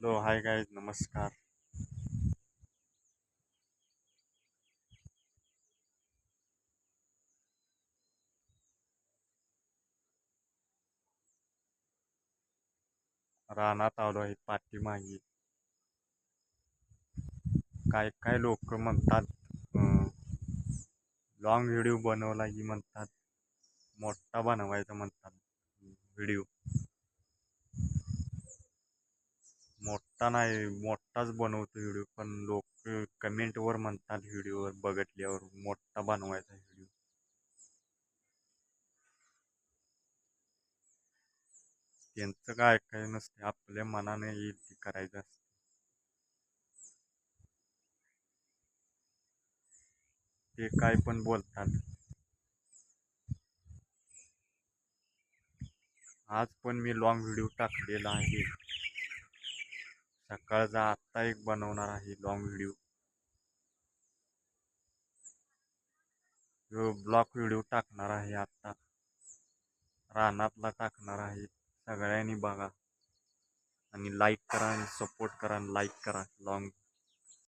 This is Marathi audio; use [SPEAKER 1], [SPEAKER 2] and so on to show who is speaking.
[SPEAKER 1] हॅलो हाय गाईज नमस्कार. रानात आलो आहे पाठीमागे. काय काय लोक म्हणतात लॉंग व्हिडिओ बनवला की म्हणतात मोठा बनवायचा म्हणतात व्हिडिओ मोठा नाही मोठाच बनवतो व्हिडिओ पण लोक कमेंटवर म्हणतात व्हिडिओवर बघितल्यावर मोठा बनवायचा व्हिडिओ. त्यांचं काय काय नसते आपल्या मनाने येईल ते करायचं असतं ते काय पण बोलतात. आज पण मी लॉंग व्हिडिओ टाकलेला आहे. सकाळचा आत्ता एक बनवणार आहे लॉंग व्हिडिओ ब्लॉक व्हिडिओ टाकणार आहे आत्ता. रानातला टाकणार आहे. सगळ्यांनी बघा. आणि लाईक करा आणि सपोर्ट करा आणि लाईक करा. लॉंग